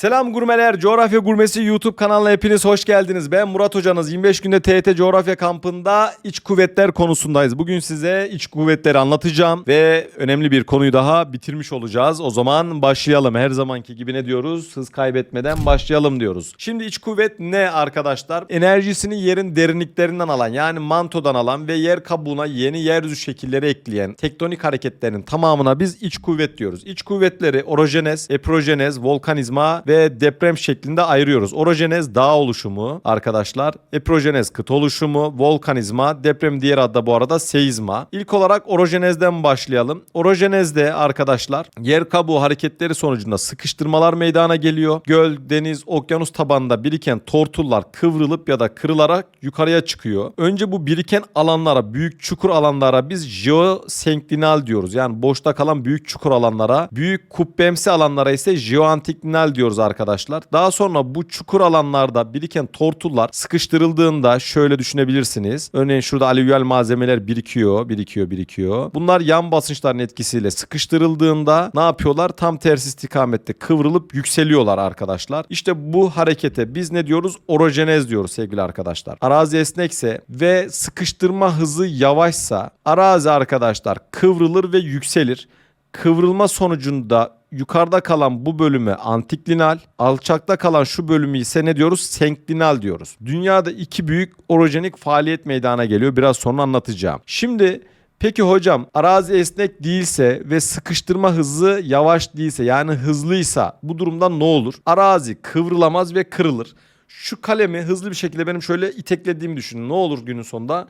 Selam gurmeler, Coğrafya Gurmesi YouTube kanalına hepiniz hoş geldiniz. Ben Murat Hocanız. 25 günde TET Coğrafya kampında iç kuvvetler konusundayız. Bugün size iç kuvvetleri anlatacağım ve önemli bir konuyu daha bitirmiş olacağız. O zaman başlayalım. Her zamanki gibi ne diyoruz? Hız kaybetmeden başlayalım diyoruz. Şimdi iç kuvvet ne arkadaşlar? Enerjisini yerin derinliklerinden alan yani mantodan alan ve yer kabuğuna yeni yeryüzü şekilleri ekleyen tektonik hareketlerin tamamına biz iç kuvvet diyoruz. İç kuvvetleri orojenez, eprojenez, volkanizma ve deprem şeklinde ayırıyoruz. Orojenez dağ oluşumu arkadaşlar. Eprojenez kıta oluşumu, volkanizma, deprem diğer adı da bu arada seizma. İlk olarak orojenezden başlayalım. Orojenezde arkadaşlar yer kabuğu hareketleri sonucunda sıkıştırmalar meydana geliyor. Göl, deniz, okyanus tabanında biriken tortullar kıvrılıp ya da kırılarak yukarıya çıkıyor. Önce bu biriken alanlara, büyük çukur alanlara biz jeosenklinal diyoruz. Yani boşta kalan büyük çukur alanlara, büyük kubbemsi alanlara ise jeoantiklinal diyoruz arkadaşlar. Daha sonra bu çukur alanlarda biriken tortullar sıkıştırıldığında şöyle düşünebilirsiniz. Örneğin şurada alüvyal malzemeler birikiyor, birikiyor, birikiyor. Bunlar yan basınçların etkisiyle sıkıştırıldığında ne yapıyorlar? Tam tersi istikamette kıvrılıp yükseliyorlar arkadaşlar. İşte bu harekete biz ne diyoruz? Orojenez diyoruz sevgili arkadaşlar. Arazi esnekse ve sıkıştırma hızı yavaşsa arazi arkadaşlar kıvrılır ve yükselir. Kıvrılma sonucunda yukarıda kalan bu bölüme antiklinal, alçakta kalan şu bölümü ise ne diyoruz? Senklinal diyoruz. Dünyada iki büyük orojenik faaliyet meydana geliyor. Biraz sonra anlatacağım. Şimdi Peki hocam arazi esnek değilse ve sıkıştırma hızı yavaş değilse yani hızlıysa bu durumda ne olur? Arazi kıvrılamaz ve kırılır. Şu kalemi hızlı bir şekilde benim şöyle iteklediğimi düşünün. Ne olur günün sonunda?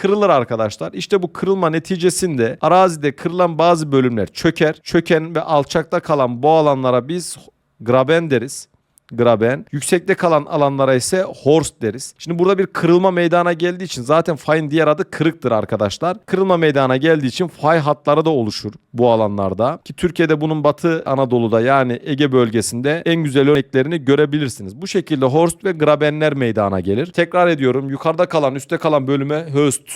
Kırılır arkadaşlar. İşte bu kırılma neticesinde arazide kırılan bazı bölümler çöker. Çöken ve alçakta kalan bu alanlara biz graben deriz. Graben. Yüksekte kalan alanlara ise horst deriz. Şimdi burada bir kırılma meydana geldiği için zaten fayın diğer adı kırıktır arkadaşlar. Kırılma meydana geldiği için fay hatları da oluşur bu alanlarda. Ki Türkiye'de bunun Batı Anadolu'da yani Ege bölgesinde en güzel örneklerini görebilirsiniz. Bu şekilde horst ve grabenler meydana gelir. Tekrar ediyorum yukarıda kalan üstte kalan bölüme höst,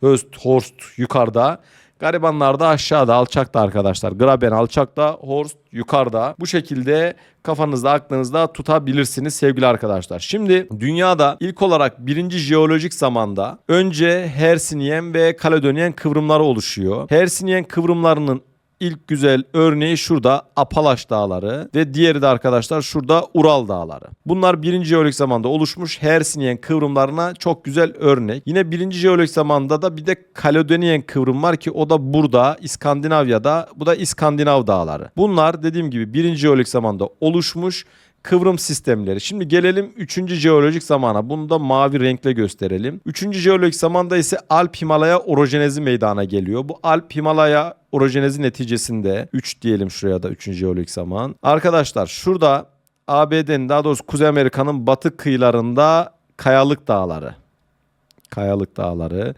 höst, horst yukarıda. Garibanlar da aşağıda alçakta arkadaşlar. Graben alçakta, Horst yukarıda. Bu şekilde kafanızda aklınızda tutabilirsiniz sevgili arkadaşlar. Şimdi dünyada ilk olarak birinci jeolojik zamanda önce Hersinyen ve Kaledonyen kıvrımları oluşuyor. Hersinyen kıvrımlarının İlk güzel örneği şurada Apalaş Dağları ve diğeri de arkadaşlar şurada Ural Dağları. Bunlar birinci jeolojik zamanda oluşmuş Hersinyen kıvrımlarına çok güzel örnek. Yine birinci jeolojik zamanda da bir de Kaledonyen kıvrım var ki o da burada İskandinavya'da bu da İskandinav Dağları. Bunlar dediğim gibi birinci jeolojik zamanda oluşmuş kıvrım sistemleri. Şimdi gelelim 3. jeolojik zamana. Bunu da mavi renkle gösterelim. 3. jeolojik zamanda ise Alp Himalaya orojenezi meydana geliyor. Bu Alp Himalaya orojenezi neticesinde 3 diyelim şuraya da 3. jeolojik zaman. Arkadaşlar şurada ABD'nin daha doğrusu Kuzey Amerika'nın batı kıyılarında kayalık dağları. Kayalık dağları.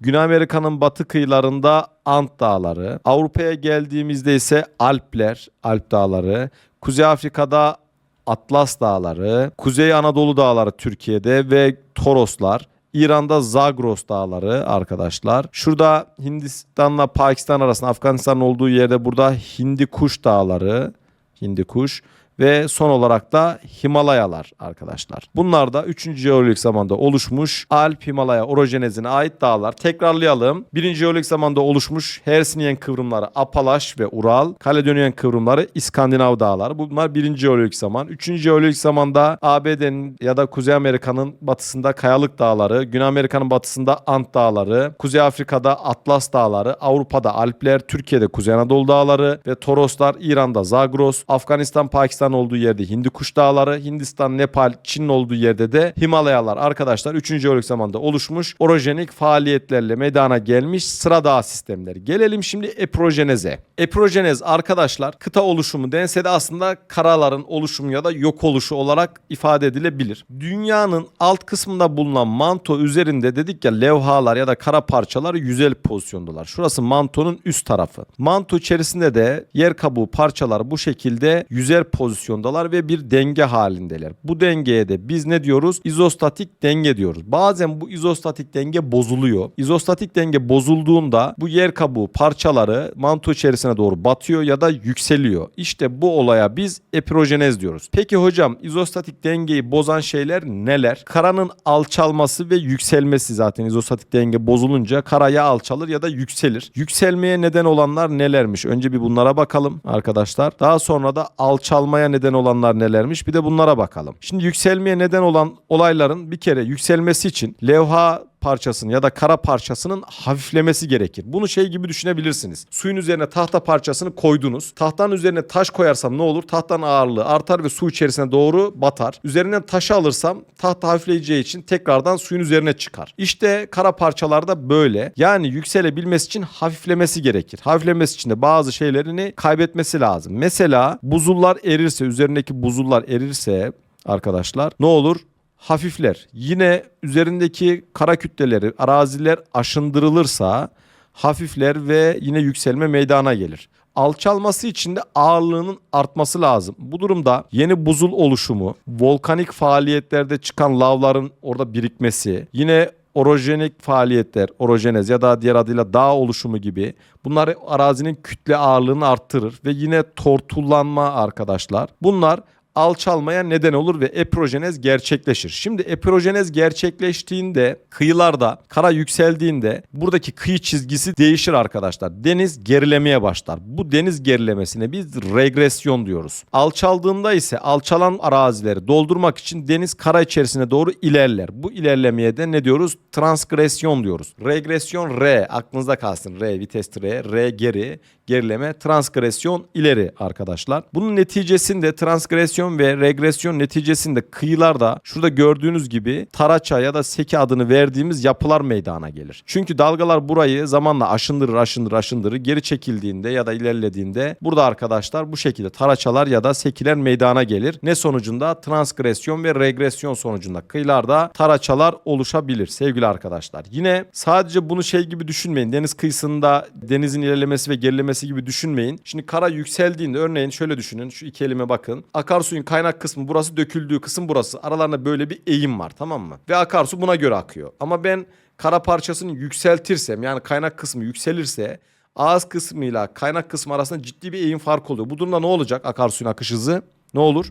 Güney Amerika'nın batı kıyılarında Ant Dağları. Avrupa'ya geldiğimizde ise Alpler, Alp Dağları. Kuzey Afrika'da Atlas Dağları, Kuzey Anadolu Dağları Türkiye'de ve Toroslar. İran'da Zagros Dağları arkadaşlar. Şurada Hindistan'la Pakistan arasında Afganistan'ın olduğu yerde burada Hindi Kuş Dağları. Hindi Kuş ve son olarak da Himalayalar arkadaşlar. Bunlar da 3. jeolojik zamanda oluşmuş Alp Himalaya orojenezine ait dağlar. Tekrarlayalım. 1. jeolojik zamanda oluşmuş Hersinyen kıvrımları Apalaş ve Ural. Kaledonyen kıvrımları İskandinav dağları. Bunlar 1. jeolojik zaman. 3. jeolojik zamanda ABD'nin ya da Kuzey Amerika'nın batısında Kayalık Dağları, Güney Amerika'nın batısında Ant Dağları, Kuzey Afrika'da Atlas Dağları, Avrupa'da Alpler, Türkiye'de Kuzey Anadolu Dağları ve Toroslar, İran'da Zagros, Afganistan, Pakistan olduğu yerde Hindi Kuş Dağları, Hindistan, Nepal, Çin'in olduğu yerde de Himalayalar arkadaşlar 3. jeolojik zamanda oluşmuş orojenik faaliyetlerle meydana gelmiş sıra dağ sistemleri. Gelelim şimdi eprojeneze. Eprojenez arkadaşlar kıta oluşumu dense de aslında karaların oluşumu ya da yok oluşu olarak ifade edilebilir. Dünyanın alt kısmında bulunan manto üzerinde dedik ya levhalar ya da kara parçalar yüzel pozisyondalar. Şurası mantonun üst tarafı. Manto içerisinde de yer kabuğu parçalar bu şekilde yüzer pozisyonda pozisyondalar ve bir denge halindeler. Bu dengeye de biz ne diyoruz? İzostatik denge diyoruz. Bazen bu izostatik denge bozuluyor. İzostatik denge bozulduğunda bu yer kabuğu parçaları manto içerisine doğru batıyor ya da yükseliyor. İşte bu olaya biz epirojenez diyoruz. Peki hocam izostatik dengeyi bozan şeyler neler? Karanın alçalması ve yükselmesi zaten izostatik denge bozulunca kara ya alçalır ya da yükselir. Yükselmeye neden olanlar nelermiş? Önce bir bunlara bakalım arkadaşlar. Daha sonra da alçalmaya neden olanlar nelermiş? Bir de bunlara bakalım. Şimdi yükselmeye neden olan olayların bir kere yükselmesi için levha parçasının ya da kara parçasının hafiflemesi gerekir. Bunu şey gibi düşünebilirsiniz. Suyun üzerine tahta parçasını koydunuz. Tahtanın üzerine taş koyarsam ne olur? Tahtanın ağırlığı artar ve su içerisine doğru batar. Üzerinden taşı alırsam tahta hafifleyeceği için tekrardan suyun üzerine çıkar. İşte kara parçalarda böyle. Yani yükselebilmesi için hafiflemesi gerekir. Hafiflemesi için de bazı şeylerini kaybetmesi lazım. Mesela buzullar erirse, üzerindeki buzullar erirse arkadaşlar ne olur? Hafifler. Yine üzerindeki kara kütleleri, araziler aşındırılırsa hafifler ve yine yükselme meydana gelir. Alçalması için de ağırlığının artması lazım. Bu durumda yeni buzul oluşumu, volkanik faaliyetlerde çıkan lavların orada birikmesi, yine orojenik faaliyetler, orojenez ya da diğer adıyla dağ oluşumu gibi bunlar arazinin kütle ağırlığını arttırır ve yine tortullanma arkadaşlar. Bunlar alçalmaya neden olur ve epirojenez gerçekleşir. Şimdi epirojenez gerçekleştiğinde kıyılarda kara yükseldiğinde buradaki kıyı çizgisi değişir arkadaşlar. Deniz gerilemeye başlar. Bu deniz gerilemesine biz regresyon diyoruz. Alçaldığında ise alçalan arazileri doldurmak için deniz kara içerisine doğru ilerler. Bu ilerlemeye de ne diyoruz? Transgresyon diyoruz. Regresyon R aklınızda kalsın. R vites R, R geri, gerileme, transgresyon ileri arkadaşlar. Bunun neticesinde transgresyon ve regresyon neticesinde kıyılarda şurada gördüğünüz gibi taraça ya da seki adını verdiğimiz yapılar meydana gelir. Çünkü dalgalar burayı zamanla aşındırır aşındırır aşındırır geri çekildiğinde ya da ilerlediğinde burada arkadaşlar bu şekilde taraçalar ya da sekiler meydana gelir. Ne sonucunda? Transgresyon ve regresyon sonucunda kıyılarda taraçalar oluşabilir sevgili arkadaşlar. Yine sadece bunu şey gibi düşünmeyin. Deniz kıyısında denizin ilerlemesi ve gerilemesi gibi düşünmeyin. Şimdi kara yükseldiğinde örneğin şöyle düşünün. Şu iki elime bakın. Akarsuyun kaynak kısmı burası döküldüğü kısım burası. Aralarında böyle bir eğim var tamam mı? Ve akarsu buna göre akıyor. Ama ben kara parçasını yükseltirsem yani kaynak kısmı yükselirse ağız kısmıyla kaynak kısmı arasında ciddi bir eğim farkı oluyor. Bu durumda ne olacak akarsuyun akış hızı? Ne olur?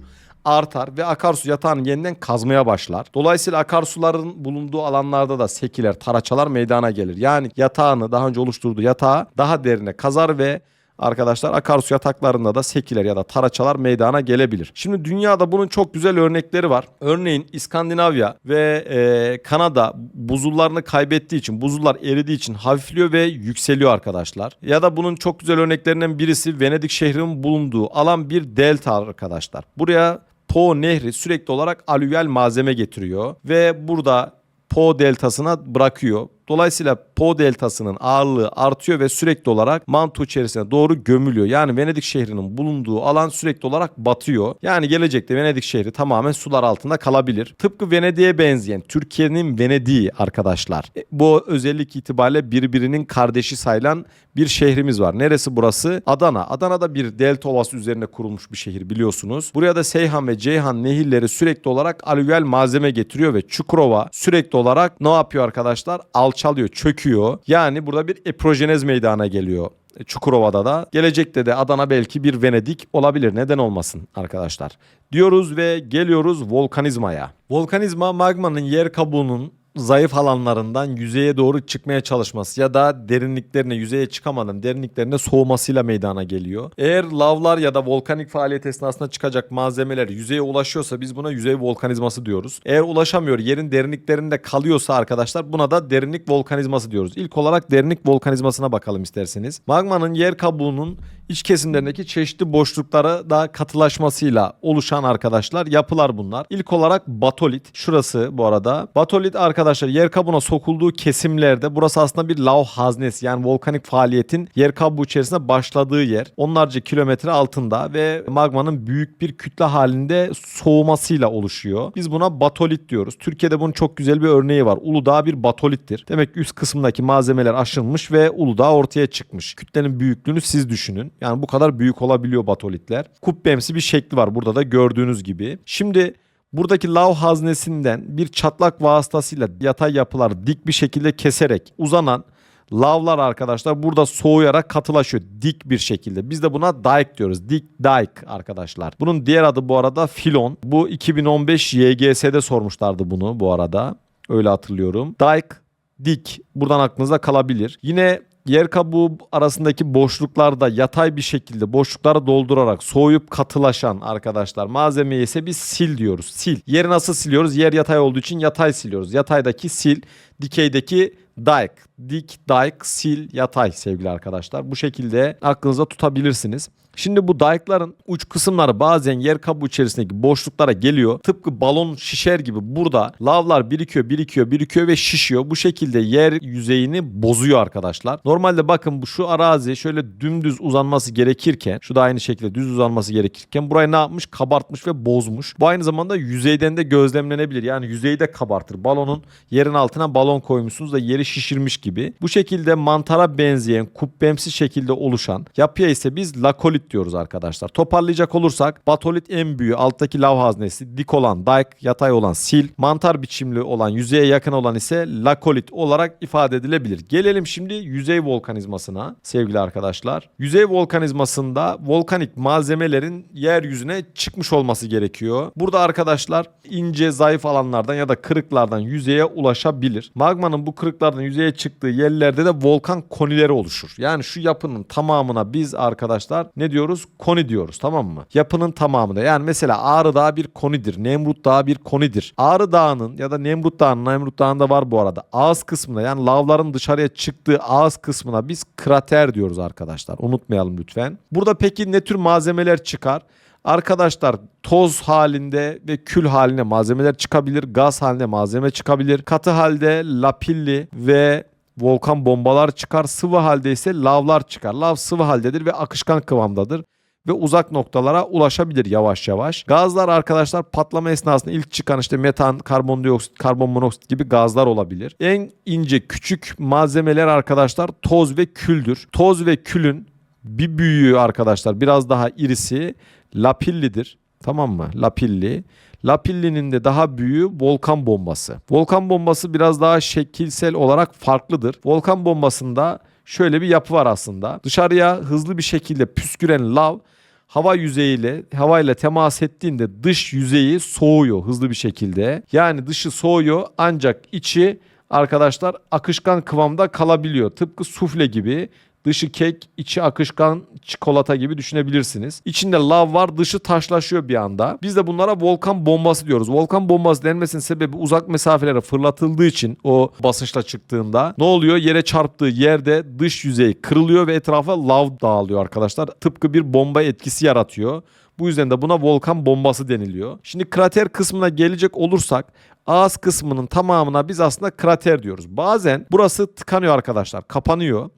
artar ve akarsu yatağını yeniden kazmaya başlar. Dolayısıyla akarsuların bulunduğu alanlarda da sekiler, taraçalar meydana gelir. Yani yatağını daha önce oluşturduğu yatağı daha derine kazar ve Arkadaşlar akarsu yataklarında da sekiler ya da taraçalar meydana gelebilir. Şimdi dünyada bunun çok güzel örnekleri var. Örneğin İskandinavya ve e, Kanada buzullarını kaybettiği için, buzullar eridiği için hafifliyor ve yükseliyor arkadaşlar. Ya da bunun çok güzel örneklerinden birisi Venedik şehrinin bulunduğu alan bir delta arkadaşlar. Buraya Po Nehri sürekli olarak alüvyal malzeme getiriyor ve burada Po deltasına bırakıyor. Dolayısıyla Po deltasının ağırlığı artıyor ve sürekli olarak manto içerisine doğru gömülüyor. Yani Venedik şehrinin bulunduğu alan sürekli olarak batıyor. Yani gelecekte Venedik şehri tamamen sular altında kalabilir. Tıpkı Venedik'e benzeyen Türkiye'nin Venedik'i arkadaşlar. E, bu özellik itibariyle birbirinin kardeşi sayılan bir şehrimiz var. Neresi burası? Adana. Adana'da bir delta ovası üzerine kurulmuş bir şehir biliyorsunuz. Buraya da Seyhan ve Ceyhan nehirleri sürekli olarak alüvyal malzeme getiriyor ve Çukurova sürekli olarak ne yapıyor arkadaşlar? Alçalıyor, çöküyor. Yani burada bir eprojenez meydana geliyor. Çukurova'da da gelecekte de Adana belki bir Venedik olabilir. Neden olmasın arkadaşlar? Diyoruz ve geliyoruz volkanizmaya. Volkanizma magmanın yer kabuğunun zayıf alanlarından yüzeye doğru çıkmaya çalışması ya da derinliklerine yüzeye çıkamadan derinliklerine soğumasıyla meydana geliyor. Eğer lavlar ya da volkanik faaliyet esnasında çıkacak malzemeler yüzeye ulaşıyorsa biz buna yüzey volkanizması diyoruz. Eğer ulaşamıyor yerin derinliklerinde kalıyorsa arkadaşlar buna da derinlik volkanizması diyoruz. İlk olarak derinlik volkanizmasına bakalım isterseniz. Magmanın yer kabuğunun iç kesimlerindeki çeşitli boşluklara da katılaşmasıyla oluşan arkadaşlar yapılar bunlar. İlk olarak batolit. Şurası bu arada. Batolit arkadaşlar yer kabuğuna sokulduğu kesimlerde burası aslında bir lav haznesi yani volkanik faaliyetin yer kabuğu içerisinde başladığı yer. Onlarca kilometre altında ve magmanın büyük bir kütle halinde soğumasıyla oluşuyor. Biz buna batolit diyoruz. Türkiye'de bunun çok güzel bir örneği var. Uludağ bir batolittir. Demek ki üst kısımdaki malzemeler aşınmış ve Uludağ ortaya çıkmış. Kütlenin büyüklüğünü siz düşünün. Yani bu kadar büyük olabiliyor batolitler. Kubbemsi bir şekli var burada da gördüğünüz gibi. Şimdi Buradaki lav haznesinden bir çatlak vasıtasıyla yatay yapılar dik bir şekilde keserek uzanan lavlar arkadaşlar burada soğuyarak katılaşıyor dik bir şekilde. Biz de buna dike diyoruz. Dik dike arkadaşlar. Bunun diğer adı bu arada filon. Bu 2015 YGS'de sormuşlardı bunu bu arada. Öyle hatırlıyorum. Dike dik buradan aklınızda kalabilir. Yine yer kabuğu arasındaki boşluklarda yatay bir şekilde boşlukları doldurarak soğuyup katılaşan arkadaşlar malzemeyi ise biz sil diyoruz. Sil. Yeri nasıl siliyoruz? Yer yatay olduğu için yatay siliyoruz. Yataydaki sil, dikeydeki dike. Dik, dike, sil, yatay sevgili arkadaşlar. Bu şekilde aklınıza tutabilirsiniz. Şimdi bu dike'ların uç kısımları bazen yer kabuğu içerisindeki boşluklara geliyor. Tıpkı balon şişer gibi burada lavlar birikiyor, birikiyor, birikiyor ve şişiyor. Bu şekilde yer yüzeyini bozuyor arkadaşlar. Normalde bakın bu şu arazi şöyle dümdüz uzanması gerekirken, şu da aynı şekilde düz uzanması gerekirken burayı ne yapmış? Kabartmış ve bozmuş. Bu aynı zamanda yüzeyden de gözlemlenebilir. Yani yüzeyi de kabartır. Balonun yerin altına balon koymuşsunuz da yeri şişirmiş gibi. Bu şekilde mantara benzeyen kubbemsi şekilde oluşan yapıya ise biz lakolit diyoruz arkadaşlar. Toparlayacak olursak batolit en büyüğü alttaki lav haznesi dik olan dike yatay olan sil mantar biçimli olan yüzeye yakın olan ise lakolit olarak ifade edilebilir. Gelelim şimdi yüzey volkanizmasına sevgili arkadaşlar. Yüzey volkanizmasında volkanik malzemelerin yeryüzüne çıkmış olması gerekiyor. Burada arkadaşlar ince zayıf alanlardan ya da kırıklardan yüzeye ulaşabilir. Magmanın bu kırıklardan yüzeye çıktığı yerlerde de volkan konileri oluşur. Yani şu yapının tamamına biz arkadaşlar ne diyoruz? Koni diyoruz tamam mı? Yapının tamamına. Yani mesela Ağrı Dağı bir konidir. Nemrut Dağı bir konidir. Ağrı Dağı'nın ya da Nemrut Dağı'nın, Nemrut Dağı'nda var bu arada. Ağız kısmına yani lavların dışarıya çıktığı ağız kısmına biz krater diyoruz arkadaşlar. Unutmayalım lütfen. Burada peki ne tür malzemeler çıkar? Arkadaşlar toz halinde ve kül halinde malzemeler çıkabilir. Gaz halinde malzeme çıkabilir. Katı halde lapilli ve volkan bombalar çıkar. Sıvı halde ise lavlar çıkar. Lav sıvı haldedir ve akışkan kıvamdadır ve uzak noktalara ulaşabilir yavaş yavaş. Gazlar arkadaşlar patlama esnasında ilk çıkan işte metan, karbondioksit, karbon monoksit gibi gazlar olabilir. En ince küçük malzemeler arkadaşlar toz ve küldür. Toz ve külün bir büyüğü arkadaşlar biraz daha irisi lapillidir. Tamam mı? Lapilli. Lapilli'nin de daha büyüğü volkan bombası. Volkan bombası biraz daha şekilsel olarak farklıdır. Volkan bombasında şöyle bir yapı var aslında. Dışarıya hızlı bir şekilde püsküren lav hava yüzeyiyle havayla temas ettiğinde dış yüzeyi soğuyor hızlı bir şekilde. Yani dışı soğuyor ancak içi arkadaşlar akışkan kıvamda kalabiliyor. Tıpkı sufle gibi Dışı kek, içi akışkan çikolata gibi düşünebilirsiniz. İçinde lav var, dışı taşlaşıyor bir anda. Biz de bunlara volkan bombası diyoruz. Volkan bombası denmesinin sebebi uzak mesafelere fırlatıldığı için o basınçla çıktığında ne oluyor? Yere çarptığı yerde dış yüzey kırılıyor ve etrafa lav dağılıyor arkadaşlar. Tıpkı bir bomba etkisi yaratıyor. Bu yüzden de buna volkan bombası deniliyor. Şimdi krater kısmına gelecek olursak ağız kısmının tamamına biz aslında krater diyoruz. Bazen burası tıkanıyor arkadaşlar, kapanıyor.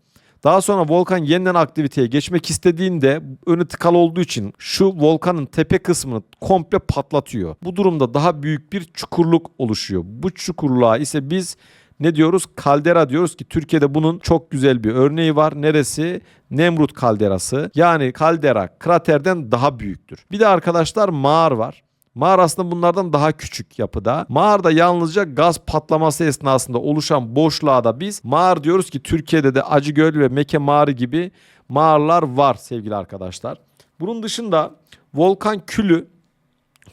Daha sonra volkan yeniden aktiviteye geçmek istediğinde önü tıkalı olduğu için şu volkanın tepe kısmını komple patlatıyor. Bu durumda daha büyük bir çukurluk oluşuyor. Bu çukurluğa ise biz ne diyoruz? Kaldera diyoruz ki Türkiye'de bunun çok güzel bir örneği var. Neresi? Nemrut kalderası. Yani kaldera kraterden daha büyüktür. Bir de arkadaşlar mağar var. Mağar aslında bunlardan daha küçük yapıda. Mağarda yalnızca gaz patlaması esnasında oluşan boşluğa da biz mağar diyoruz ki Türkiye'de de Acıgöl ve Meke Mağarı gibi mağarlar var sevgili arkadaşlar. Bunun dışında volkan külü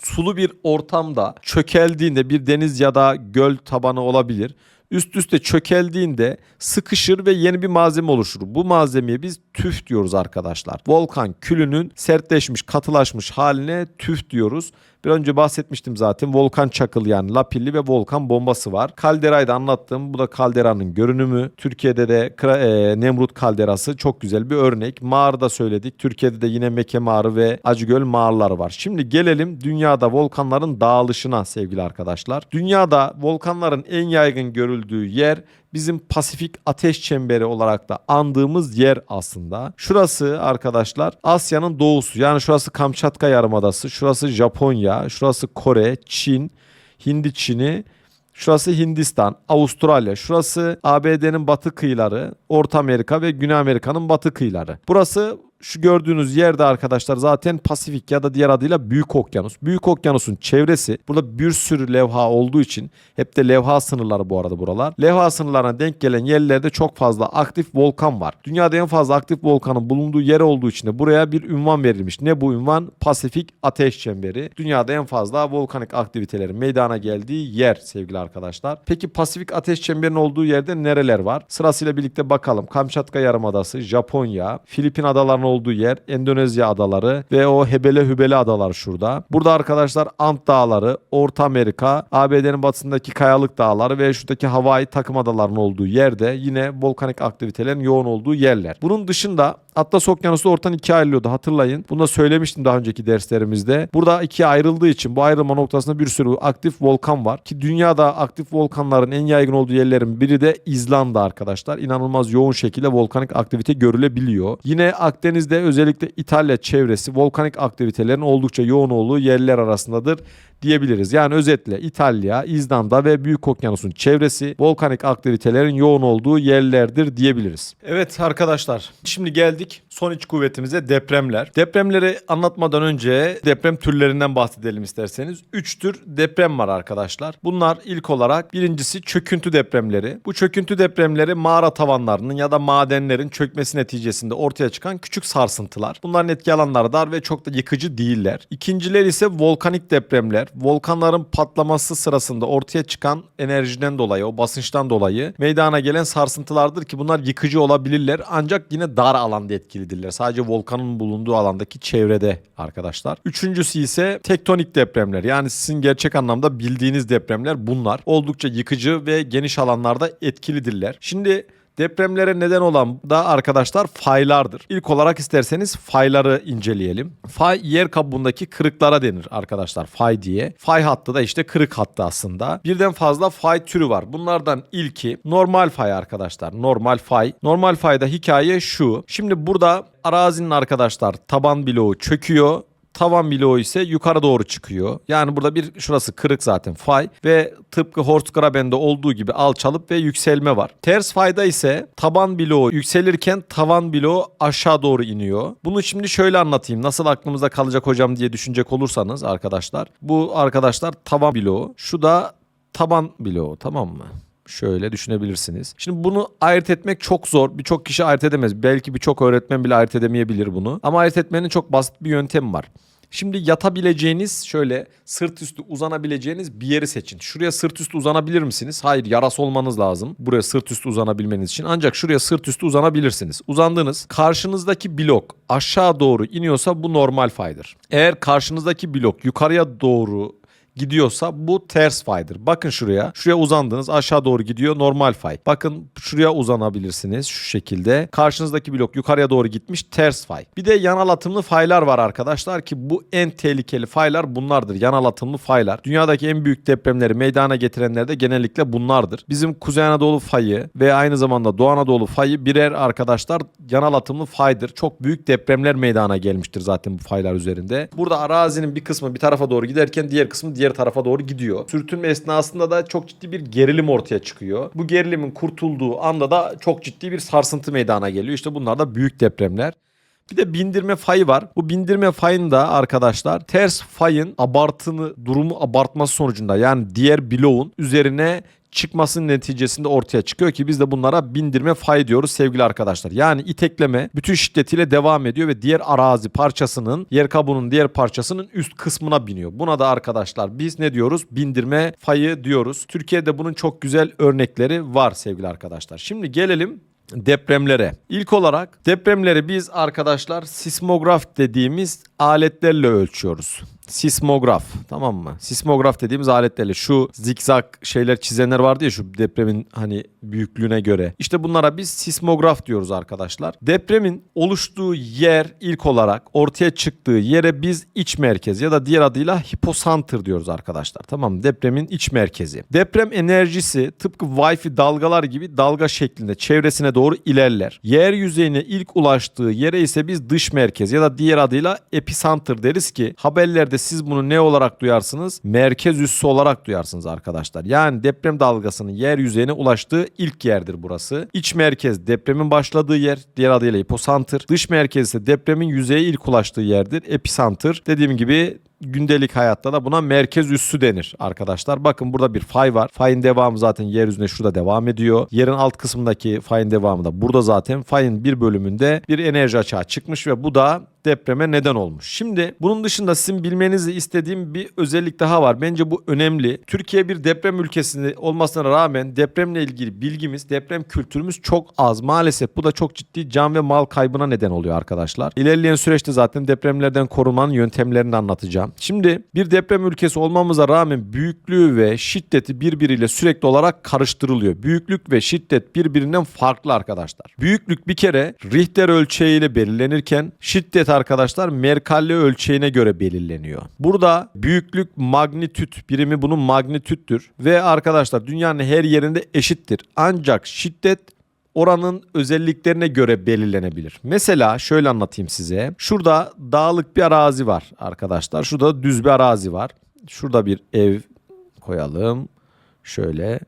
sulu bir ortamda çökeldiğinde bir deniz ya da göl tabanı olabilir. Üst üste çökeldiğinde sıkışır ve yeni bir malzeme oluşur. Bu malzemeye biz tüf diyoruz arkadaşlar. Volkan külünün sertleşmiş, katılaşmış haline tüf diyoruz. Bir önce bahsetmiştim zaten. Volkan çakıl yani lapilli ve volkan bombası var. Kalderayı da anlattım. Bu da kalderanın görünümü. Türkiye'de de e, Nemrut kalderası çok güzel bir örnek. Mağarı söyledik. Türkiye'de de yine Meke Mağarı ve Acıgöl mağaraları var. Şimdi gelelim dünyada volkanların dağılışına sevgili arkadaşlar. Dünyada volkanların en yaygın görüldüğü yer bizim Pasifik Ateş Çemberi olarak da andığımız yer aslında. Şurası arkadaşlar Asya'nın doğusu. Yani şurası Kamçatka Yarımadası, şurası Japonya, şurası Kore, Çin, Hindi Çin'i, Şurası Hindistan, Avustralya, şurası ABD'nin batı kıyıları, Orta Amerika ve Güney Amerika'nın batı kıyıları. Burası şu gördüğünüz yerde arkadaşlar zaten Pasifik ya da diğer adıyla Büyük Okyanus. Büyük Okyanus'un çevresi burada bir sürü levha olduğu için hep de levha sınırları bu arada buralar. Levha sınırlarına denk gelen yerlerde çok fazla aktif volkan var. Dünyada en fazla aktif volkanın bulunduğu yer olduğu için de buraya bir ünvan verilmiş. Ne bu ünvan? Pasifik Ateş Çemberi. Dünyada en fazla volkanik aktivitelerin meydana geldiği yer sevgili arkadaşlar. Peki Pasifik Ateş Çemberi'nin olduğu yerde nereler var? Sırasıyla birlikte bakalım. Kamçatka Yarımadası, Japonya, Filipin adalarının olduğu yer, Endonezya adaları ve o Hebele Hübele adalar şurada. Burada arkadaşlar Ant Dağları, Orta Amerika, ABD'nin batısındaki Kayalık Dağları ve şuradaki Hawaii takım adalarının olduğu yerde yine volkanik aktivitelerin yoğun olduğu yerler. Bunun dışında Atlas Okyanusu ortadan ikiye ayrılıyordu hatırlayın. Bunu da söylemiştim daha önceki derslerimizde. Burada ikiye ayrıldığı için bu ayrılma noktasında bir sürü aktif volkan var. Ki dünyada aktif volkanların en yaygın olduğu yerlerin biri de İzlanda arkadaşlar. İnanılmaz yoğun şekilde volkanik aktivite görülebiliyor. Yine Akdeniz'de özellikle İtalya çevresi volkanik aktivitelerin oldukça yoğun olduğu yerler arasındadır diyebiliriz. Yani özetle İtalya, İzlanda ve Büyük Okyanus'un çevresi volkanik aktivitelerin yoğun olduğu yerlerdir diyebiliriz. Evet arkadaşlar şimdi geldik son iç kuvvetimize depremler. Depremleri anlatmadan önce deprem türlerinden bahsedelim isterseniz. 3 tür deprem var arkadaşlar. Bunlar ilk olarak birincisi çöküntü depremleri. Bu çöküntü depremleri mağara tavanlarının ya da madenlerin çökmesi neticesinde ortaya çıkan küçük sarsıntılar. Bunların etki alanları dar ve çok da yıkıcı değiller. İkinciler ise volkanik depremler. Volkanların patlaması sırasında ortaya çıkan enerjiden dolayı, o basınçtan dolayı meydana gelen sarsıntılardır ki bunlar yıkıcı olabilirler ancak yine dar alanda etkilidirler. Sadece volkanın bulunduğu alandaki çevrede arkadaşlar. Üçüncüsü ise tektonik depremler. Yani sizin gerçek anlamda bildiğiniz depremler bunlar. Oldukça yıkıcı ve geniş alanlarda etkilidirler. Şimdi Depremlere neden olan da arkadaşlar faylardır. İlk olarak isterseniz fayları inceleyelim. Fay yer kabuğundaki kırıklara denir arkadaşlar fay diye. Fay hattı da işte kırık hattı aslında. Birden fazla fay türü var. Bunlardan ilki normal fay arkadaşlar. Normal fay. Normal fayda hikaye şu. Şimdi burada arazinin arkadaşlar taban bloğu çöküyor tavan bloğu ise yukarı doğru çıkıyor. Yani burada bir şurası kırık zaten fay ve tıpkı Horstgraben'de olduğu gibi alçalıp ve yükselme var. Ters fayda ise taban bloğu yükselirken tavan bloğu aşağı doğru iniyor. Bunu şimdi şöyle anlatayım. Nasıl aklımızda kalacak hocam diye düşünecek olursanız arkadaşlar. Bu arkadaşlar tavan bloğu. Şu da taban bloğu tamam mı? Şöyle düşünebilirsiniz. Şimdi bunu ayırt etmek çok zor. Birçok kişi ayırt edemez. Belki birçok öğretmen bile ayırt edemeyebilir bunu. Ama ayırt etmenin çok basit bir yöntemi var. Şimdi yatabileceğiniz şöyle sırt üstü uzanabileceğiniz bir yeri seçin. Şuraya sırt üstü uzanabilir misiniz? Hayır yarası olmanız lazım. Buraya sırt üstü uzanabilmeniz için. Ancak şuraya sırt üstü uzanabilirsiniz. Uzandınız. Karşınızdaki blok aşağı doğru iniyorsa bu normal faydır. Eğer karşınızdaki blok yukarıya doğru gidiyorsa bu ters faydır. Bakın şuraya. Şuraya uzandınız aşağı doğru gidiyor normal fay. Bakın şuraya uzanabilirsiniz şu şekilde. Karşınızdaki blok yukarıya doğru gitmiş ters fay. Bir de yanal atımlı faylar var arkadaşlar ki bu en tehlikeli faylar bunlardır. Yanal atımlı faylar. Dünyadaki en büyük depremleri meydana getirenler de genellikle bunlardır. Bizim Kuzey Anadolu fayı ve aynı zamanda Doğu Anadolu fayı birer arkadaşlar yanal atımlı faydır. Çok büyük depremler meydana gelmiştir zaten bu faylar üzerinde. Burada arazinin bir kısmı bir tarafa doğru giderken diğer kısmı diğer tarafa doğru gidiyor. Sürtünme esnasında da çok ciddi bir gerilim ortaya çıkıyor. Bu gerilimin kurtulduğu anda da çok ciddi bir sarsıntı meydana geliyor. İşte bunlar da büyük depremler. Bir de bindirme fayı var. Bu bindirme fayında arkadaşlar ters fayın abartını durumu abartması sonucunda yani diğer bloğun üzerine çıkmasının neticesinde ortaya çıkıyor ki biz de bunlara bindirme fay diyoruz sevgili arkadaşlar. Yani itekleme bütün şiddetiyle devam ediyor ve diğer arazi parçasının yer kabuğunun diğer parçasının üst kısmına biniyor. Buna da arkadaşlar biz ne diyoruz? Bindirme fayı diyoruz. Türkiye'de bunun çok güzel örnekleri var sevgili arkadaşlar. Şimdi gelelim depremlere. İlk olarak depremleri biz arkadaşlar sismograf dediğimiz aletlerle ölçüyoruz. Sismograf tamam mı? Sismograf dediğimiz aletlerle şu zikzak şeyler çizenler vardı ya şu depremin hani büyüklüğüne göre. İşte bunlara biz sismograf diyoruz arkadaşlar. Depremin oluştuğu yer ilk olarak ortaya çıktığı yere biz iç merkez ya da diğer adıyla hiposantır diyoruz arkadaşlar. Tamam mı? Depremin iç merkezi. Deprem enerjisi tıpkı Wi-Fi dalgalar gibi dalga şeklinde çevresine doğru ilerler. Yer yüzeyine ilk ulaştığı yere ise biz dış merkez ya da diğer adıyla epicenter deriz ki haberlerde Genelde siz bunu ne olarak duyarsınız? Merkez üssü olarak duyarsınız arkadaşlar. Yani deprem dalgasının yer yüzeyine ulaştığı ilk yerdir burası. İç merkez depremin başladığı yer. Diğer adıyla hiposantır. Dış merkez ise depremin yüzeye ilk ulaştığı yerdir. Episantır. Dediğim gibi gündelik hayatta da buna merkez üssü denir arkadaşlar. Bakın burada bir fay var. Fayın devamı zaten yeryüzünde şurada devam ediyor. Yerin alt kısmındaki fayın devamı da burada zaten. Fayın bir bölümünde bir enerji açığa çıkmış ve bu da depreme neden olmuş. Şimdi bunun dışında sizin bilmenizi istediğim bir özellik daha var. Bence bu önemli. Türkiye bir deprem ülkesinde olmasına rağmen depremle ilgili bilgimiz, deprem kültürümüz çok az. Maalesef bu da çok ciddi can ve mal kaybına neden oluyor arkadaşlar. İlerleyen süreçte zaten depremlerden korunmanın yöntemlerini anlatacağım. Şimdi bir deprem ülkesi olmamıza rağmen büyüklüğü ve şiddeti birbiriyle sürekli olarak karıştırılıyor. Büyüklük ve şiddet birbirinden farklı arkadaşlar. Büyüklük bir kere Richter ölçeğiyle belirlenirken şiddet arkadaşlar Mercalli ölçeğine göre belirleniyor. Burada büyüklük magnitüt birimi bunun magnitüttür ve arkadaşlar dünyanın her yerinde eşittir. Ancak şiddet oranın özelliklerine göre belirlenebilir. Mesela şöyle anlatayım size. Şurada dağlık bir arazi var arkadaşlar. Şurada düz bir arazi var. Şurada bir ev koyalım. Şöyle.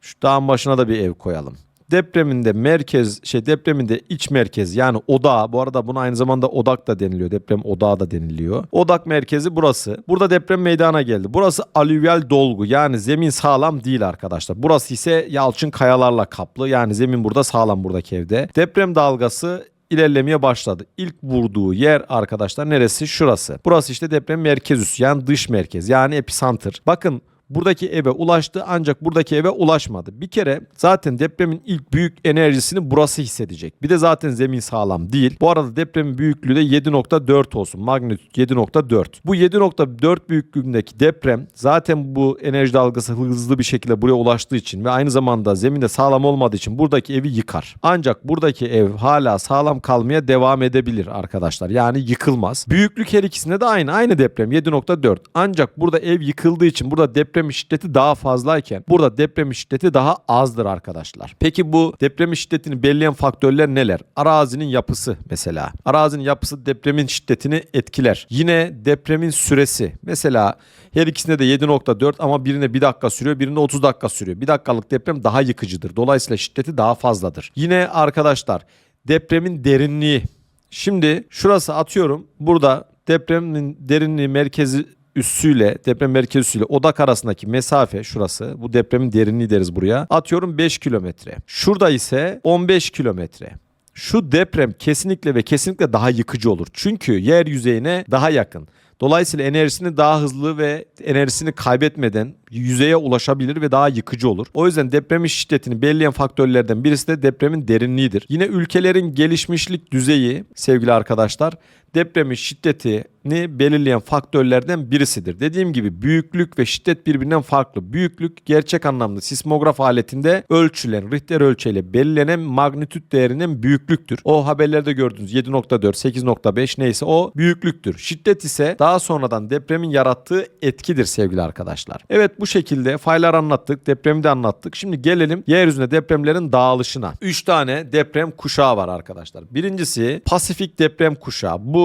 Şu dağın başına da bir ev koyalım. Depreminde merkez şey depreminde iç merkez yani odağı bu arada buna aynı zamanda odak da deniliyor. Deprem odağı da deniliyor. Odak merkezi burası. Burada deprem meydana geldi. Burası alüvyal dolgu yani zemin sağlam değil arkadaşlar. Burası ise yalçın kayalarla kaplı yani zemin burada sağlam buradaki evde. Deprem dalgası ilerlemeye başladı. İlk vurduğu yer arkadaşlar neresi? Şurası. Burası işte deprem merkez üssü yani dış merkez yani epicenter. Bakın buradaki eve ulaştı ancak buradaki eve ulaşmadı. Bir kere zaten depremin ilk büyük enerjisini burası hissedecek. Bir de zaten zemin sağlam değil. Bu arada depremin büyüklüğü de 7.4 olsun. Magnitüt 7.4. Bu 7.4 büyüklüğündeki deprem zaten bu enerji dalgası hızlı bir şekilde buraya ulaştığı için ve aynı zamanda zeminde sağlam olmadığı için buradaki evi yıkar. Ancak buradaki ev hala sağlam kalmaya devam edebilir arkadaşlar. Yani yıkılmaz. Büyüklük her ikisinde de aynı. Aynı deprem 7.4. Ancak burada ev yıkıldığı için burada deprem şiddeti daha fazlayken burada deprem şiddeti daha azdır arkadaşlar. Peki bu deprem şiddetini belirleyen faktörler neler? Arazinin yapısı mesela. Arazinin yapısı depremin şiddetini etkiler. Yine depremin süresi. Mesela her ikisinde de 7.4 ama birine 1 dakika sürüyor, birinde 30 dakika sürüyor. 1 dakikalık deprem daha yıkıcıdır. Dolayısıyla şiddeti daha fazladır. Yine arkadaşlar depremin derinliği. Şimdi şurası atıyorum. Burada depremin derinliği merkezi üssüyle deprem merkez üssüyle odak arasındaki mesafe şurası. Bu depremin derinliği deriz buraya. Atıyorum 5 kilometre. Şurada ise 15 kilometre. Şu deprem kesinlikle ve kesinlikle daha yıkıcı olur. Çünkü yer yüzeyine daha yakın. Dolayısıyla enerjisini daha hızlı ve enerjisini kaybetmeden yüzeye ulaşabilir ve daha yıkıcı olur. O yüzden depremin şiddetini belirleyen faktörlerden birisi de depremin derinliğidir. Yine ülkelerin gelişmişlik düzeyi sevgili arkadaşlar depremin şiddetini belirleyen faktörlerden birisidir. Dediğim gibi büyüklük ve şiddet birbirinden farklı. Büyüklük gerçek anlamda sismograf aletinde ölçülen Richter ölçeğiyle belirlenen magnitüt değerinin büyüklüktür. O haberlerde gördüğünüz 7.4, 8.5 neyse o büyüklüktür. Şiddet ise daha sonradan depremin yarattığı etkidir sevgili arkadaşlar. Evet bu şekilde faylar anlattık, depremi de anlattık. Şimdi gelelim yeryüzünde depremlerin dağılışına. 3 tane deprem kuşağı var arkadaşlar. Birincisi Pasifik deprem kuşağı. Bu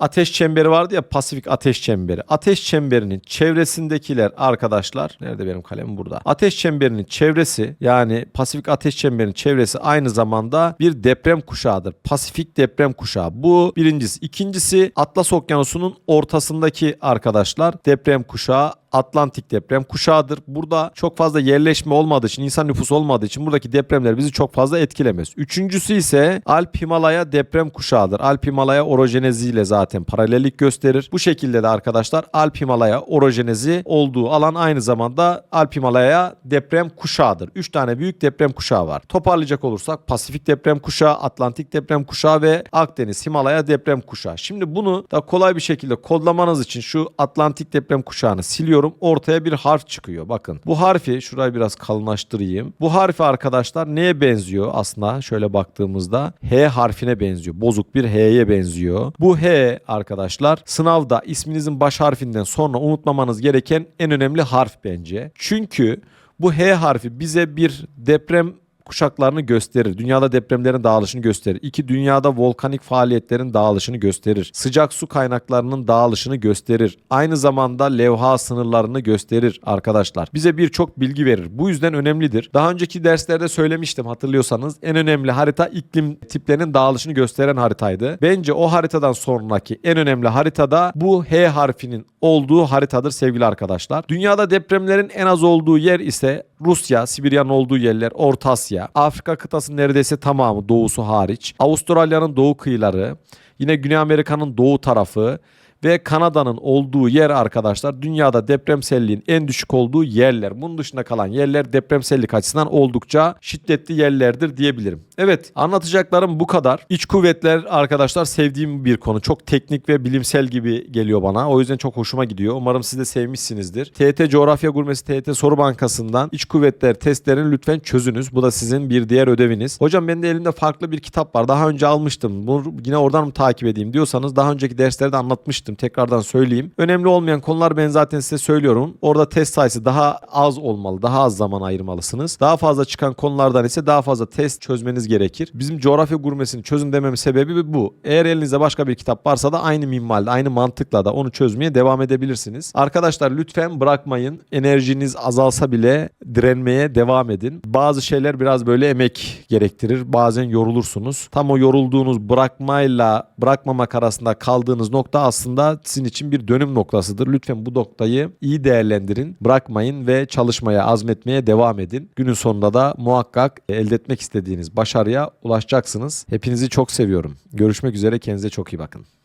ateş çemberi vardı ya Pasifik ateş çemberi. Ateş çemberinin çevresindekiler arkadaşlar. Nerede benim kalemim burada. Ateş çemberinin çevresi yani Pasifik ateş çemberinin çevresi aynı zamanda bir deprem kuşağıdır. Pasifik deprem kuşağı. Bu birincisi. İkincisi Atlas Okyanusu'nun ortasındaki arkadaşlar deprem kuşağı Atlantik deprem kuşağıdır. Burada çok fazla yerleşme olmadığı için, insan nüfusu olmadığı için buradaki depremler bizi çok fazla etkilemez. Üçüncüsü ise Alp Himalaya deprem kuşağıdır. Alp Himalaya orojeneziyle zaten paralellik gösterir. Bu şekilde de arkadaşlar Alp Himalaya orojenezi olduğu alan aynı zamanda Alp Himalaya deprem kuşağıdır. Üç tane büyük deprem kuşağı var. Toparlayacak olursak Pasifik deprem kuşağı, Atlantik deprem kuşağı ve Akdeniz Himalaya deprem kuşağı. Şimdi bunu da kolay bir şekilde kodlamanız için şu Atlantik deprem kuşağını siliyorum ortaya bir harf çıkıyor. Bakın bu harfi şurayı biraz kalınlaştırayım. Bu harfi arkadaşlar neye benziyor aslında şöyle baktığımızda H harfine benziyor. Bozuk bir H'ye benziyor. Bu H arkadaşlar sınavda isminizin baş harfinden sonra unutmamanız gereken en önemli harf bence. Çünkü bu H harfi bize bir deprem kuşaklarını gösterir. Dünyada depremlerin dağılışını gösterir. 2. Dünyada volkanik faaliyetlerin dağılışını gösterir. Sıcak su kaynaklarının dağılışını gösterir. Aynı zamanda levha sınırlarını gösterir arkadaşlar. Bize birçok bilgi verir. Bu yüzden önemlidir. Daha önceki derslerde söylemiştim hatırlıyorsanız. En önemli harita iklim tiplerinin dağılışını gösteren haritaydı. Bence o haritadan sonraki en önemli haritada bu H harfinin olduğu haritadır sevgili arkadaşlar. Dünyada depremlerin en az olduğu yer ise Rusya, Sibirya'nın olduğu yerler, Orta Asya, Afrika kıtasının neredeyse tamamı doğusu hariç, Avustralya'nın doğu kıyıları, yine Güney Amerika'nın doğu tarafı ve Kanada'nın olduğu yer arkadaşlar dünyada depremselliğin en düşük olduğu yerler. Bunun dışında kalan yerler depremsellik açısından oldukça şiddetli yerlerdir diyebilirim. Evet anlatacaklarım bu kadar. İç kuvvetler arkadaşlar sevdiğim bir konu. Çok teknik ve bilimsel gibi geliyor bana. O yüzden çok hoşuma gidiyor. Umarım siz de sevmişsinizdir. TET Coğrafya Gurmesi TET Soru Bankası'ndan iç kuvvetler testlerini lütfen çözünüz. Bu da sizin bir diğer ödeviniz. Hocam benim de elimde farklı bir kitap var. Daha önce almıştım. Bunu yine oradan mı takip edeyim diyorsanız daha önceki derslerde anlatmıştım. Tekrardan söyleyeyim. Önemli olmayan konular ben zaten size söylüyorum. Orada test sayısı daha az olmalı. Daha az zaman ayırmalısınız. Daha fazla çıkan konulardan ise daha fazla test çözmeniz gerekir. Bizim coğrafya gurmesini çözün dememin sebebi bu. Eğer elinizde başka bir kitap varsa da aynı minvalde, aynı mantıkla da onu çözmeye devam edebilirsiniz. Arkadaşlar lütfen bırakmayın. Enerjiniz azalsa bile direnmeye devam edin. Bazı şeyler biraz böyle emek gerektirir. Bazen yorulursunuz. Tam o yorulduğunuz bırakmayla bırakmamak arasında kaldığınız nokta aslında sizin için bir dönüm noktasıdır. Lütfen bu noktayı iyi değerlendirin. Bırakmayın ve çalışmaya, azmetmeye devam edin. Günün sonunda da muhakkak elde etmek istediğiniz başarıya ulaşacaksınız. Hepinizi çok seviyorum. Görüşmek üzere. Kendinize çok iyi bakın.